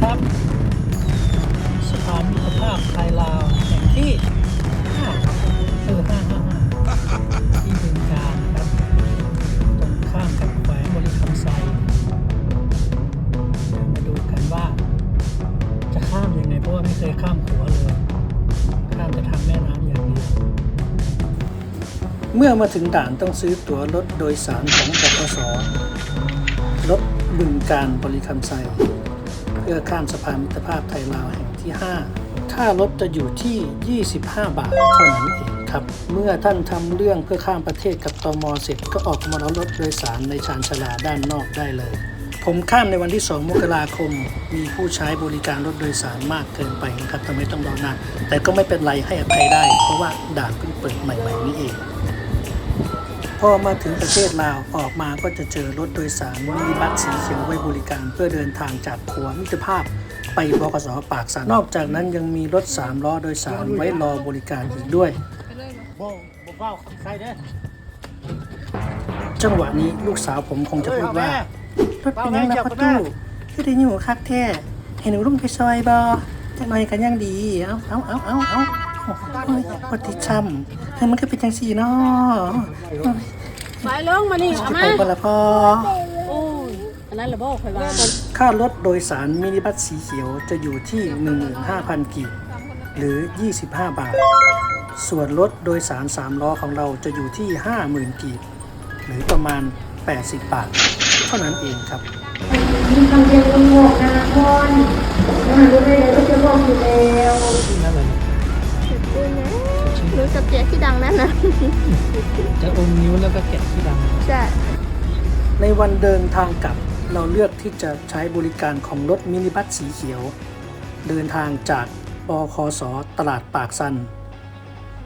ครับสะพานมิตรภาพไทยลาวแห่งที่ห้าเออห้าห้าห้าที่บึงการครับ ตรงข้ามกับแขวงบริคำไซเดี๋ยวมาดูกันว่า จะข้ามยังไงเพราะว่าไม่เคยข้ามขัวเลย ข้ามแต่ทางแม่น้ำอย่างเดียวเมื่อมาถึงด่านต้องซื้อตั๋วรถโดยสารของบกสรถบึงการบริคำไซเพื่อข้ามสะพานมิตรภาพไทยลาวแห่งที่ 5 ค่ารถจะอยู่ที่ 25 บาทเท่านั้นเองครับ เมื่อท่านทำเรื่องเพื่อข้ามประเทศกับตมเสร็จก็ออกมารับรถโดยสารในชานชาลาด้านนอกได้เลย ผมข้ามในวันที่ 2 มกราคม มีผู้ใช้บริการรถโดยสารมากเกินไปนะครับทำให้ต้องรอนานแต่ก็ไม่เป็นไรให้อภัยได้ เพราะว่าด่านเพิ่งเปิดใหม่ๆนี้เอง พอมาถึงประเทศลาวออกมาก็จะเจอรถโดยสารมินิบัสสีเขียวไว้บริการ เพื่อเดินทางจากขัวมิตรภาพไปบกสปากสันนอกจากนั้นยังมีรถ3ล้อโดยสารไว้รอบริการอีกด้วยจังหวะนี้ลูกสาวผมคงจะพูดว่ารถเป็นยังนะพ่อตู้คือได้อยู่คักแท้ให้หนูลุงไปซอยบอจังหน่อยกันยังดี เอาเอาเอาเอาเอาโอ้ย ปฏิช้ำเฮ้ยมันก็เป็นจังสี่เนาะไปลงมานี่จะเอาไปมาบ่ละพอโอ้ยอันนั้นระบอกคอยว่าค่ารถโดยสารมินิบัสสีเขียวจะอยู่ที่ 15,000กีบหรือ 25 บาท ส่วนรถโดยสาร3ล้อของเราจะอยู่ที่ 50,000กีบหรือประมาณ 80 บาท เท่านั้นเองครับมีคำเดียวก็งอกนะคนแล้วมันรู้ได้เลยว่าจะงอกอยู่แล้ว นั่นนะ จะอมนิ้วแล้วก็แกะที่ดังใช่ ในวันเดินทางกลับเราเลือกที่จะใช้บริการของรถมินิบัสสีเขียว เดินทางจากบคสตลาดปากซัน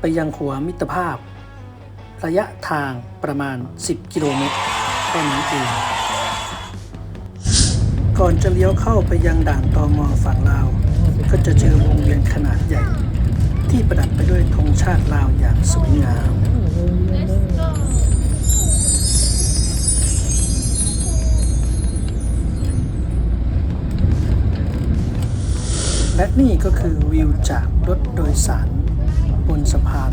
ไปยังขัวมิตรภาพ ระยะทางประมาณ 10 กิโลเมตรแค่นั้นเองก่อนจะเลี้ยวเข้าไปยังด่านตอมอฝั่งลาว ก็จะเจอวงเวียนขนาดใหญ่ ที่ประดับไปด้วยธงชาติลาวอย่างสวยงาม และนี่ก็คือวิวจากรถโดยสาร บนสะพาน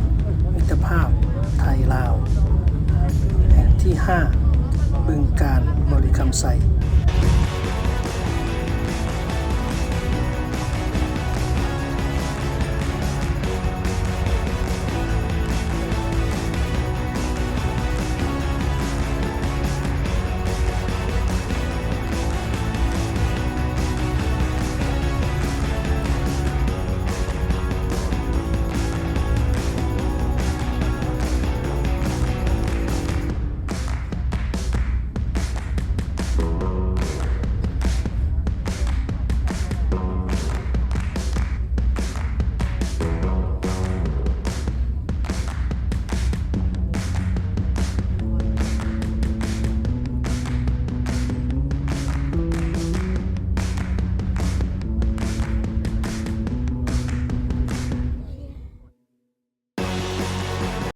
มิตรภาพไทยลาว แห่งที่ 5 บึงการบริคำไซ